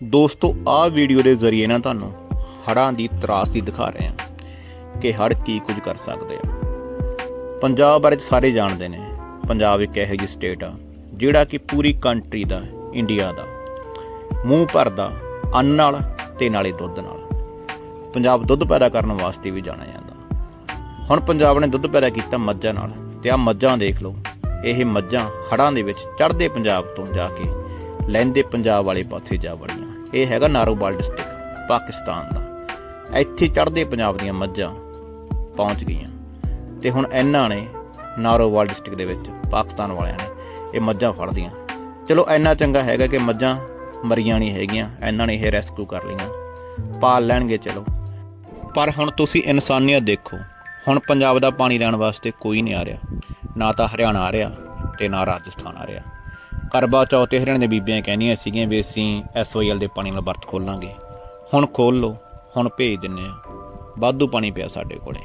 ਦੋਸਤੋ, ਆਹ ਵੀਡੀਓ ਦੇ ਜ਼ਰੀਏ ਨਾ ਤੁਹਾਨੂੰ ਹੜ੍ਹਾਂ ਦੀ ਤਰਾਸਦੀ ਦਿਖਾ ਰਹੇ ਹਾਂ ਕਿ ਹੜ੍ਹ ਕੀ ਕੁਝ ਕਰ ਸਕਦੇ ਆ। ਪੰਜਾਬ ਬਾਰੇ ਸਾਰੇ ਜਾਣਦੇ ਨੇ। ਪੰਜਾਬ ਇੱਕ ਇਹੋ ਜਿਹੀ ਸਟੇਟ ਆ, ਜਿਹੜਾ ਕਿ ਪੂਰੀ ਕੰਟਰੀ ਦਾ ਇੰਡੀਆ ਦਾ, ਮੂੰਹ ਭਰਦਾ ਅੰਨ ਨਾਲ ਤੇ ਨਾਲੇ ਦੁੱਧ ਨਾਲ। ਪੰਜਾਬ ਦੁੱਧ ਪੈਦਾ ਕਰਨ ਵਾਸਤੇ ਵੀ ਜਾਣਿਆ ਜਾਂਦਾ। ਹੁਣ ਪੰਜਾਬ ਨੇ ਦੁੱਧ ਪੈਦਾ ਕੀਤਾ ਮੱਝਾਂ ਨਾਲ ਤੇ ਆ ਮੱਝਾਂ ਦੇਖ ਲਓ, ਇਹ ਮੱਝਾਂ ਹੜਾਂ ਦੇ ਵਿੱਚ ਚੜ੍ਹਦੇ ਪੰਜਾਬ ਤੋਂ ਜਾ ਕੇ ਲੈਂਦੇ ਪੰਜਾਬ ਵਾਲੇ ਪਾਸੇ ਜਾ ਵੜੀਆਂ ਇਹ ਹੈਗਾ ਨਾਰੋਵਾਲ ਡਿਸਟ੍ਰਿਕਟ, ਪਾਕਿਸਤਾਨ ਦਾ। ਇੱਥੇ ਚੜ੍ਹਦੇ ਪੰਜਾਬ ਦੀਆਂ ਮੱਝਾਂ ਪਹੁੰਚ ਗਈਆਂ। ਤੇ ਹੁਣ ਇਹਨਾਂ ਨੇ ਨਾਰੋਵਾਲ ਡਿਸਟ੍ਰਿਕਟ ਦੇ ਵਿੱਚ, ਪਾਕਿਸਤਾਨ ਵਾਲਿਆਂ ਨੇ ਇਹ ਮੱਝਾਂ ਫੜਦੀਆਂ ਚਲੋ ਇੰਨਾ ਚੰਗਾ ਹੈਗਾ ਕਿ ਮੱਝਾਂ ਮਰੀਆਂ ਨਹੀਂ ਹੈਗੀਆਂ, ਇਹਨਾਂ ਨੇ ਇਹ ਰੈਸਕਿਊ ਕਰ ਲਈਆਂ। ਪਾਲ ਲੈਣਗੇ, ਚਲੋ। ਪਰ ਹੁਣ ਤੁਸੀਂ ਇਨਸਾਨੀਅਤ ਦੇਖੋ, ਹੁਣ ਪੰਜਾਬ ਦਾ ਪਾਣੀ ਲੈਣ ਵਾਸਤੇ ਕੋਈ ਨਹੀਂ ਆ ਰਿਹਾ। ਨਾ ਤਾਂ ਹਰਿਆਣਾ ਆ ਰਿਹਾ ਤੇ ਨਾ ਰਾਜਸਥਾਨ ਆ ਰਿਹਾ। ਕਰਵਾ ਚੌਥ ਤੇ ਹਰਿਆਣੇ ਦੇ ਬੀਬੀਆਂ ਕਹਿੰਦੀਆਂ ਸੀਗੀਆਂ ਵੀ ਅਸੀਂ ਐਸਓਐਲ ਦੇ ਪਾਣੀ ਨਾਲ ਵਰਤ ਖੋਲਾਂਗੇ। ਹੁਣ ਖੋਲ ਲਓ, ਹੁਣ ਭੇਜ ਦਿੰਨੇ ਆ ਵਾਧੂ ਪਾਣੀ ਪਿਆ ਸਾਡੇ ਕੋਲੇ।